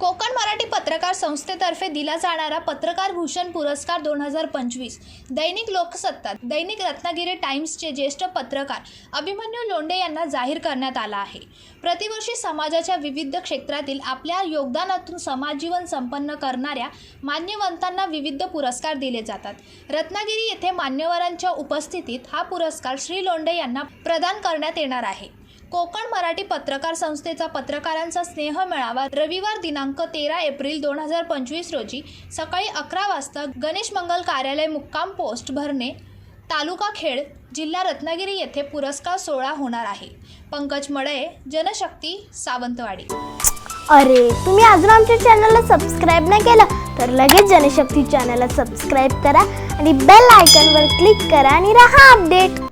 कोकण मराठी पत्रकार संस्थेतर्फे दिला जाणारा पत्रकार भूषण पुरस्कार दोन हजार पंचवीस. दैनिक लोकसत्ता दैनिक रत्नागिरी टाइम्सचे ज्येष्ठ पत्रकार अभिमन्यू लोंढे यांना जाहीर करण्यात आला आहे. प्रतिवर्षी समाजाच्या विविध क्षेत्रातील आपल्या योगदानातून समाजजीवन संपन्न करणाऱ्या मान्यवंतांना विविध पुरस्कार दिले जातात. रत्नागिरी येथे मान्यवरांच्या उपस्थितीत हा पुरस्कार श्री लोंढे यांना प्रदान करण्यात येणार आहे. कोकण मराठी पत्रकार संस्थेचा पत्रकारांचा स्नेह मेळावा रविवार दिनांक तेरा एप्रिल दोन हजार पंचवीस रोजी सकाळी अकरा वाजता गणेश मंगल कार्यालय मुक्काम पोस्ट भरणे तालुका खेड जिल्हा रत्नागिरी येथे पुरस्कार सोहळा होणार आहे. पंकज मडळे जनशक्ती सावंतवाडी. अरे तुम्ही अजून आमच्या चॅनलला सबस्क्राईब नाही केलं तर लगेच जनशक्ती चॅनलला सबस्क्राईब करा आणि बेल आयकॉनवर क्लिक करा आणि राहा अपडेट